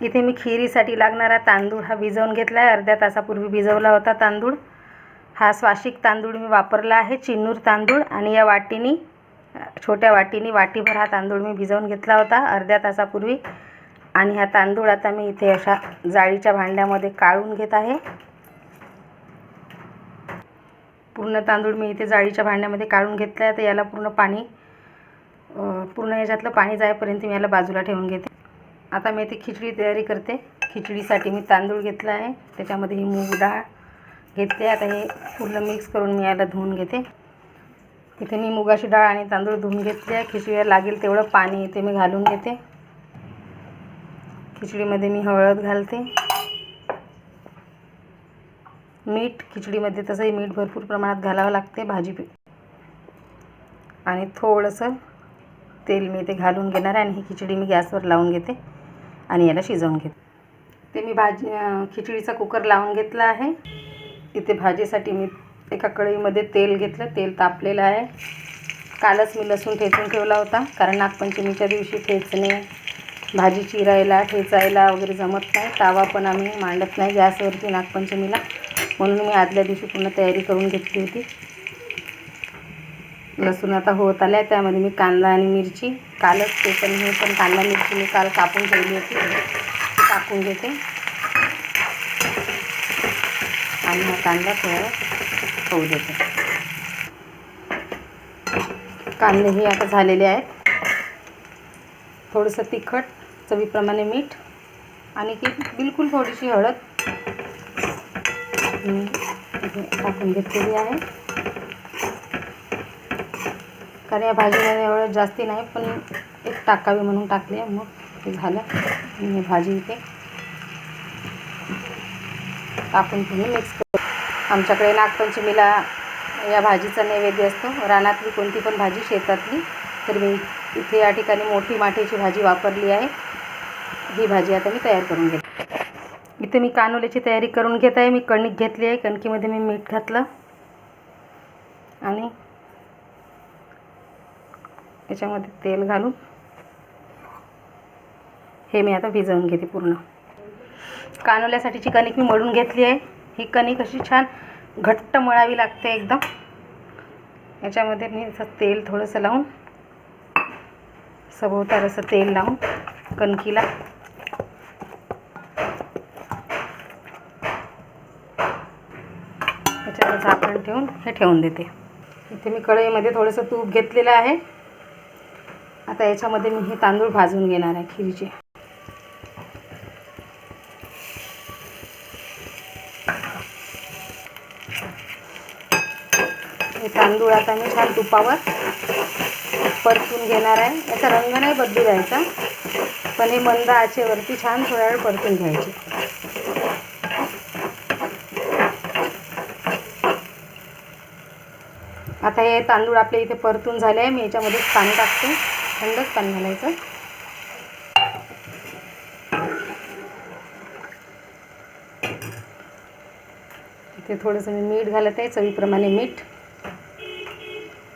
इथे मी खिरीसाठी लागणारा तांदूळ हा भिजवून घेतला आहे. अर्ध्या तासापूर्वी भिजवला होता तांदूळ. हा स्वाशिक तांदूळ मी वापरला आहे चिन्नूर तांदूळ. आणि या वाटीनी छोट्या वाटीनी वाटीभर हा तांदूळ मी भिजवून घेतला होता अर्ध्या तासापूर्वी. आणि हा तांदूळ आता मी इथे अशा जाळीच्या भांड्यामध्ये काढून घेत आहे. पूर्ण तांदूळ मी इथे जाळीच्या भांड्यामध्ये काढून घेतला आहे तर याला पूर्ण पाणी पूर्ण याच्यातलं पाणी जायपर्यंत मी याला बाजूला ठेवून घेते. आता मी इथे खिचडी तयारी करते. खिचडीसाठी मी तांदूळ घेतला आहे. त्याच्यामध्ये ही मूग डाळ घेतली आता हे पूर्ण मिक्स करून मी याला धुवून घेते. इथे मी मुगाची डाळ आणि तांदूळ धुवून घेतले आहे. खिचडीला लागेल तेवढं पाणी इथे मी घालून घेते. खिचडीमध्ये मी हळद घालते. मीठ खिचडीमध्ये तसंही मीठ भरपूर प्रमाणात घालावं लागते. भाजी आणि थोडंसं तेल मी इथे घालून घेणार आहे आणि ही खिचडी मी गॅसवर लावून घेते. आणि याला शिजवून घेते. ते मी भाजी खिचडीचा कुकर लावून घेतला आहे. इथे भाजीसाठी मी एका कढईमध्ये तेल घेतलं. तेल तापलेलं आहे. कालच मी लसूण ठेचून ठेवला होता. कारण नागपंचमीच्या दिवशी ठेचणे भाजी चिरायला ठेचायला वगैरे जमत नाही. तावा पण आम्ही मांडत नाही गॅसवरती नागपंचमीला. म्हणून मी आदल्या दिवशी पूर्ण तयारी करून घेतली होती. लसूण आता होत आल्या त्यामध्ये मी कांदा आणि मिरची कालच ते पण हे पण कांदा मिरची मी काल कापून ठेवली होती. टाकून घेते. आणि हा कांदा थोडा होऊ देते. कांदे हे आता झालेले आहेत. थोडंसं तिखट चवीप्रमाणे मीठ आणि की बिलकुल थोडीशी हळद. मी टाकून घेतलेली आहे. कारण या भाजीमध्ये एवढं जास्ती नाही पण एक टाकावी म्हणून टाकली आहे मग ते झालं. आणि भाजी इथे टाकून तुम्ही मिक्स करू. आमच्याकडे नागपंचमीला या भाजीचा नैवेद्य असतो. रानातली कोणती पण भाजी शेतातली तर मी इथे या ठिकाणी मोठी माठीची भाजी वापरली आहे. ही भाजी आता मी तयार करून घेते. इथे मी कानोल्याची तयारी करून घेत आहे. मी कणिक घेतली आहे. कणकीमध्ये मी मीठ घातलं. आणि याच्यामध्ये तेल घालून हे मी आता भिजवून घेते पूर्ण. कानोल्यासाठीची कणिक मी मळून घेतली आहे ही कणिक अशी छान घट्ट मळावी लागते एकदम. याच्यामध्ये मी असं तेल थोडंसं लावून सभोवतार असं तेल लावून कणकीला त्याच्यावर झाकण ठेवून हे ठेवून देते. इथे मी कढईमध्ये थोडंसं तूप घेतलेलं आहे. आता याच्यामध्ये मी हे तांदूळ भाजून घेणार आहे खिरीचे. हे तांदूळ आता मी छान तुपावर परतून घेणार आहे. याचा रंग नाही बदलू द्यायचा पण हे मंद आचेवरती छान थोडा वेळ परतून घ्यायचे. आता हे तांदूळ आपल्या इथे परतून झाले आहे. मी याच्यामध्ये पाणी टाकते. थंडच पाणी घालायचं. इथे थोडंसं मी मीठ घालत आहे चवीप्रमाणे मीठ.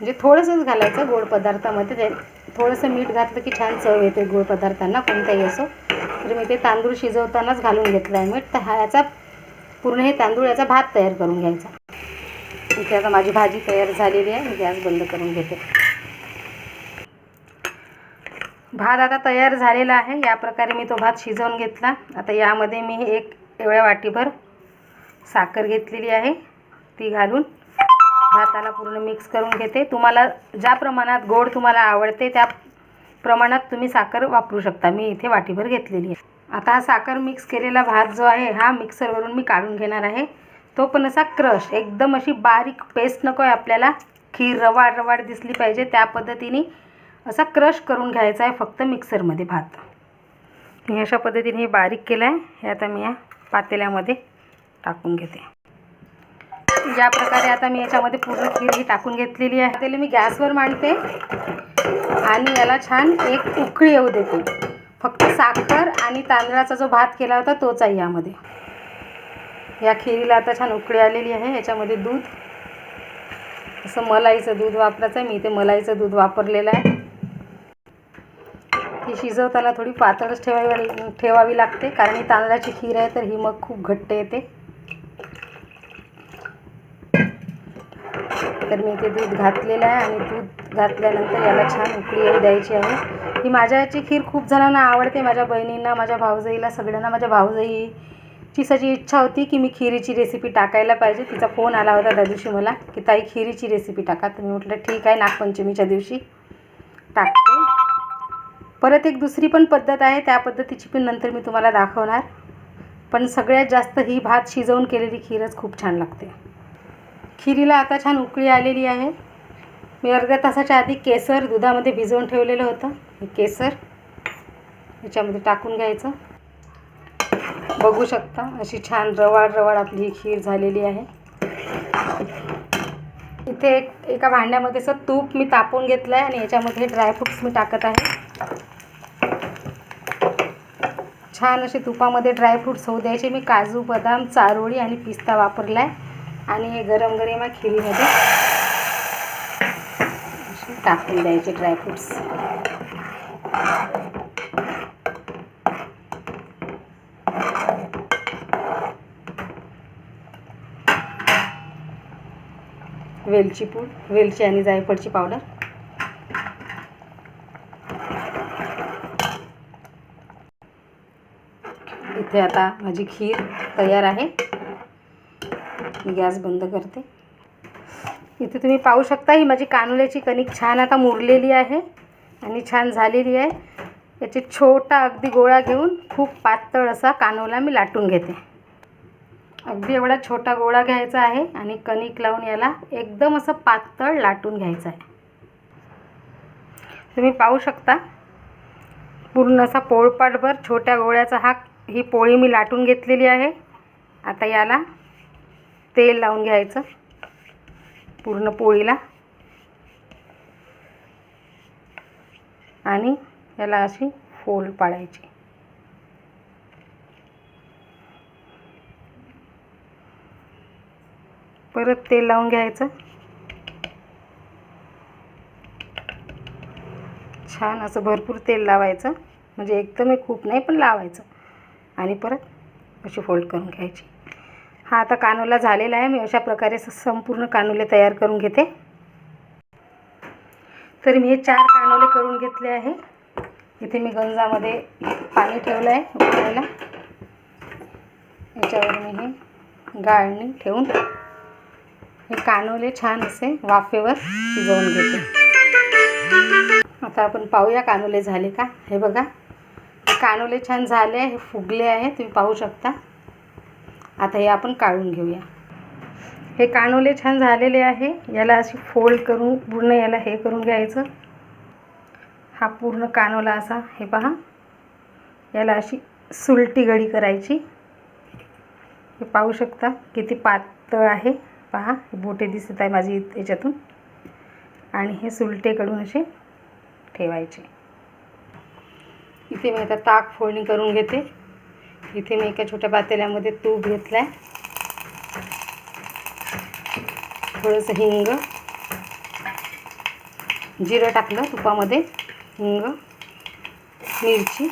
म्हणजे थोडंसंच घालायचं गोड पदार्थामध्ये. ते थोडंसं मीठ घातलं की छान चव येते गोड पदार्थांना कोणताही असो. तर मी ते तांदूळ शिजवतानाच घालून घेतलं आहे मीठ तर हा याचा पूर्ण हे तांदूळ याचा भात तयार करून घ्यायचा. इथे आता माझी भाजी तयार झालेली आहे मी गॅस बंद करून घेते. भात आता तयार झालेला आहे. या प्रकारे मी तो भात शिजवून घेतला. आता यामध्ये मी एक एवढ्या वाटीभर साखर घेतलेली आहे. ती घालून भाताला पूर्ण मिक्स करून घेते. तुम्हाला ज्या प्रमाणात गोड तुम्हाला आवडते त्या प्रमाणात तुम्ही साखर वापरू शकता. मी इथे वाटीभर घेतलेली आहे. आता हा साखर मिक्स केलेला भात जो आहे हा मिक्सरवरून मी काढून घेणार आहे. तो पण असा क्रश एकदम अशी बारीक पेस्ट नको आहे आपल्याला. खीर रवाड रवाड दिसली पाहिजे. त्या पद्धतीने असा क्रश करून घ्यायचा आहे फक्त मिक्सरमध्ये भात. मी अशा पद्धतीने हे बारीक केलं आहे. हे आता मी या पातेल्यामध्ये टाकून घेते. या प्रकारे आता मी याच्यामध्ये पूर्ण खीर ही टाकून घेतलेली आहे. त्याला मी गॅसवर मांडते आणि याला छान एक उकळी येऊ देते. फक्त साखर आणि तांदळाचा जो भात केला होता तोच आहे यामध्ये. या खिरीला आता छान उकळी आलेली आहे. याच्यामध्ये दूध असं मलाईचं दूध वापरायचं आहे. मी इथे मलाईचं दूध वापरलेलं आहे. ही शिजवताना थोडी पातळच ठेवावी ठेवावी लागते. कारण ही तांदळाची खीर आहे तर ही मग खूप घट्ट येते. तर मी इथे दूध घातलेलं आहे आणि दूध घातल्यानंतर याला छान उकळी येऊ द्यायची आहे. ही माझ्या याची खीर खूप जणांना आवडते. माझ्या बहिणींना माझ्या भाऊजाईला सगळ्यांना माझ्या भाऊजाईची सजी इच्छा होती की मी खिरीची रेसिपी टाकायला पाहिजे. तिचा फोन आला होता त्या दिवशी मला की ताई खिरीची रेसिपी टाका. तर मी म्हटलं ठीक आहे नागपंचमीच्या दिवशी टाकते. परत एक दुसरी पण पद्धत आहे त्या पद्धतीची पण नंतर मी तुम्हाला दाखवणार. पण सगळ्यात जास्त ही भात शिजवून केलेली खीरच खूप छान लागते. खिरीला आता छान उकळी आलेली आहे. मी अर्ध्या तासाच्या आधी केसर दुधामध्ये भिजवून ठेवलेलं होतं. हे केसर याच्यामध्ये टाकून घ्यायचं. बघू शकता अशी छान रवाळ रवाळ आपली ही खीर झालेली आहे. इथे एक एका भांड्यामध्ये असं तूप मी तापवून घेतलं आहे आणि याच्यामध्ये ड्रायफ्रुट्स मी टाकत आहे. छान असे तुपामध्ये ड्रायफ्रुट्स होऊ द्यायचे. मी काजू बदाम चारोळी आणि पिस्ता वापरला आहे आणि हे गरम गरम या खिरीमध्ये टाकून द्यायचे ड्रायफ्रुट्स वेलची पूड वेलची आणि जायफळची पावडर. इथे आता माझी खीर तयार आहे. गॅस बंद करते. इथे तुम्ही पाहू शकता ही माझी कानुल्याची कणिक छान आता मुरलेली आहे आणि छान झालेली आहे. याचे छोटा अगदी गोळा घेऊन खूप पातळ असा कानोला मी लाटून घेते. अगदी एवढा छोटा गोळा घ्यायचा आहे आणि कणिक लावून याला एकदम असं पातळ लाटून घ्यायचं आहे. तुम्ही पाहू शकता पूर्ण असा पोळपाटभर छोट्या गोळ्याचा हा ही पोळी मी लाटून घेतलेली आहे. आता याला तेल लावून घ्यायचं पूर्ण पोळीला. आणि याला अशी फोल्ड पाडायची. परत तेल लावून घ्यायचं. छान असं भरपूर तेल लावायचं. म्हणजे एकदम खूप नाही पण लावायचं. आणि परत अशी फोल्ड करून घ्यायची. हा आता कानोला झालेला आहे. मी अशा प्रकारे संपूर्ण कानोले तयार करून घेते. तर मी हे चार कानोले करून घेतले आहे. इथे मी गंजामध्ये पाणी ठेवलं आहे उकळायला. याच्यावर मी हे गाळणी ठेवून हे कानोले छान असे वाफेवर शिजवून घेते. आता आपण पाहूया कानोले झाले का? हे बघा. कानोले छान झाले हे फुगले आहे तुम्ही पाहू शकता. आता हे आपण काढून घेऊया. हे कानोले छान झालेले आहे. याला अशी फोल्ड करून पूर्ण याला हे करून घ्यायचं. हा पूर्ण कानोला असा हे पहा. याला अशी सुलटी गडी करायची. हे पाहू शकता किती पातळ आहे. पहा बोटे दिसत आहे माझी याच्यातून. आणि हे सुलटेकडून असे ठेवायचे. इथे मी आता ताक फोडणी करून घेते. इथे मी एका छोट्या पातेल्यामध्ये तूप घेतला आहे थोडंसं हिंग. जिरं टाकलं तुपामध्ये. हिंग मिरची.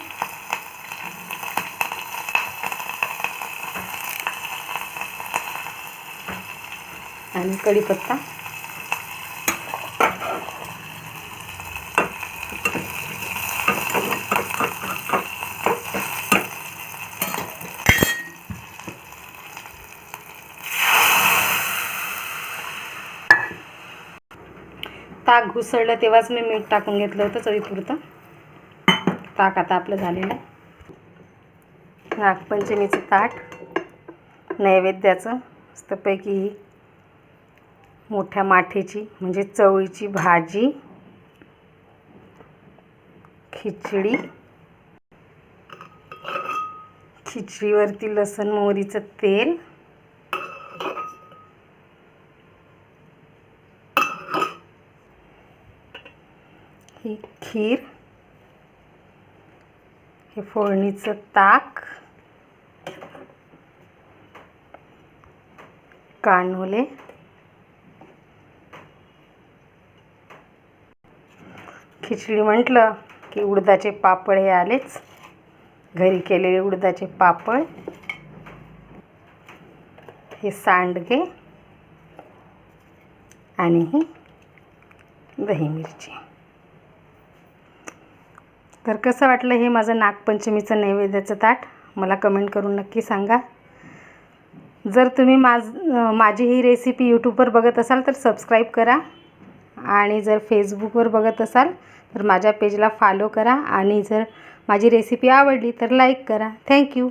आणि कढीपत्ता. ताक घुसळलं तेव्हाच मी मीठ टाकून घेतलं होतं चवीपुरतं. ताक आता आपलं झालेलं नागपंचमीचं ताट नैवेद्याचं मस्तपैकी मोठ्या माठेची म्हणजे चवळीची भाजी खिचडी. खिचडीवरती लसण मोहरीचं तेल. ही खीर. हे फोडणीचं ताक. कानोले. खिचडी म्हटलं की उडदाचे पापड हे आलेच. घरी केलेले उडदाचे पापड. हे सांडगे आणि ही दही मिरची. तर कसं वाटलं हे माझं नागपंचमीचं नैवेद्याचं ताट? मला कमेंट करून नक्की सांगा. जर तुम्ही माझ माझी ही रेसिपी यूट्यूबवर बघत असाल तर सबस्क्राईब करा. आणि जर फेसबुकवर बघत असाल तर माझ्या पेजला फॉलो करा आणि जर माझी रेसिपी आवडली तर लाईक करा. थँक्यू